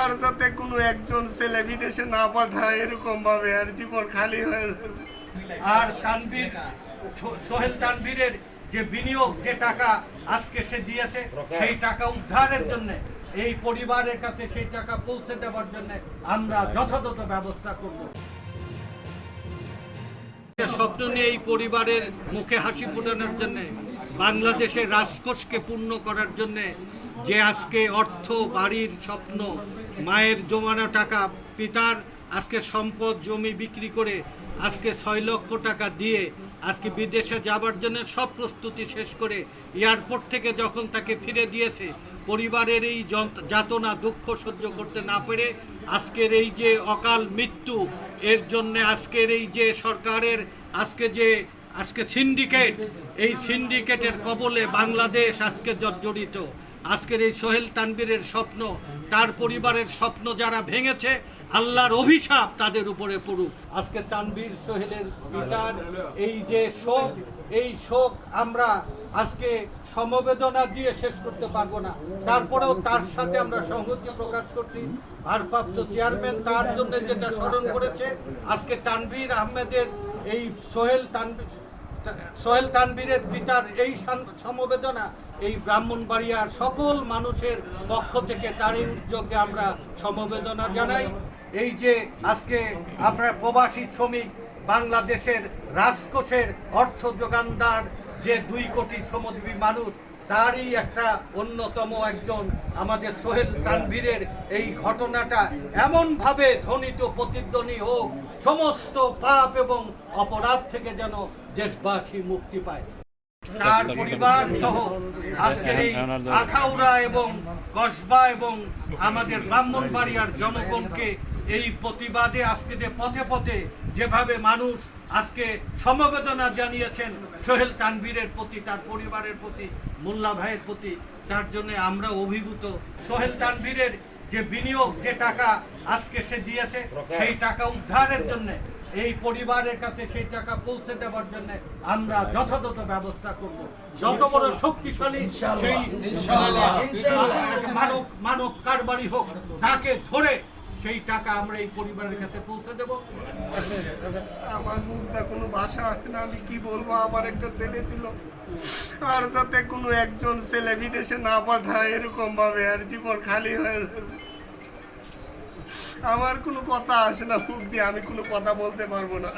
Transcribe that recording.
আর যাতে কোনো একজন ছেলে বিদেশে না পাঠায় এরকম ভাবে আর জীবন খালি হয়ে আর তানভীর সোহেল তানভীরের যে বিনিয়োগ যে টাকা আজকে সে দিয়েছে সেই টাকা উদ্ধারের জন্য এই পরিবারের কাছে সেই টাকা পৌঁছে দেওয়ার জন্য আমরা যথাযথ ব্যবস্থা করব। স্বপ্ন নিয়ে এই পরিবারের মুখে হাসি ফোটানোর জন্য বাংলাদেশের রাজকোষকে পূর্ণ করার জন্য যে আজকে অর্থ, বাড়ির স্বপ্ন, মায়ের জমানো টাকা, পিতার আজকে সম্পদ, জমি বিক্রি করে আজকে ছয় লক্ষ টাকা দিয়ে আজকে বিদেশে যাবার জন্য সব প্রস্তুতি শেষ করে এয়ারপোর্ট থেকে যখন তাকে ফিরে দিয়েছে, পরিবারের এই যাতনা, দুঃখ সহ্য করতে না পেরে আজকের এই যে অকাল মৃত্যু, এর জন্য আজকের এই যে সরকারের আজকে যে আজকে সিন্ডিকেট, এই সিন্ডিকেটের কবলে বাংলাদেশ আজকে জর্জরিত। আজকের এই সোহেল তানবীরের স্বপ্ন, তার পরিবারের স্বপ্ন যারা ভেঙেছে, আল্লাহর অভিশাপ তাদের উপরে পড়ুক। আজকে তানবীর সোহেলের পিতার এই যে শোক, এই শোক আমরা আজকে সমবেদনা দিয়ে শেষ করতে পারব না। তারপরেও তার সাথে আমরা সংহতি প্রকাশ করছি। ভারপ্রাপ্ত চেয়ারম্যান তার জন্য যেটা স্মরণ করেছে, আজকে তানভীর আহমেদের এই সোহেল তানভীর সোহেল তানবীরের পিতার এই সমবেদনা এই ব্রাহ্মণবাড়িয়ার সকল মানুষের পক্ষ থেকে তার এই উদ্যোগে আমরা সমবেদনা জানাই। এই যে আজকে আমরা প্রবাসী শ্রমিক বাংলাদেশের রাজকোষের অর্থ যোগানদার যে দুই কোটি শ্রমজীবী মানুষ তারই একটা অন্যতম একজন আমাদের সোহেল তানভীরের এই ঘটনাটা এমনভাবে ধ্বনিত প্রতিধ্বনি হোক সমস্ত পাপ এবং অপরাধ থেকে যেন দেশবাসী মুক্তি পায়। তার পরিবার সহ আজকের এই আখাউড়া এবং কসবা এবং আমাদের ব্রাহ্মণবাড়িয়ার জনগণকে এই প্রতিবাদে আজকে যে পথে পথে যেভাবে মানুষ আজকে সমবেদনা জানিয়েছেন সোহেল তানভীরের প্রতি তার পরিবারের প্রতি মোল্লা ভাইয়ের প্রতি তার জন্য আমরা অভিভূত। সোহেল তানভীরের যে বিনিয়োগ যে টাকা আজকে সে দিয়েছে সেই টাকা উদ্ধারের জন্য এই পরিবারের কাছে সেই টাকা পৌঁছে দেওয়ার জন্য আমরা যথাযথ ব্যবস্থা করব। যত বড় শক্তিশালী সেই মানব মানব কারবারি হোক তাকে ধরে সেই টাকা আমরা এই পরিবারের কাছে পৌঁছে দেব। আমার মুখটা কোনো ভাষা না, আমি কি বলব? আমার একটা ছেলে ছিল। আর যাতে কোনো একজন ছেলে বিদেশে না পাঠায় এরকম ভাবে আর জীবন খালি হয়ে যাবে। আমার কোনো কথা আসে না মুখ দিয়ে, আমি কোনো কথা বলতে পারব না।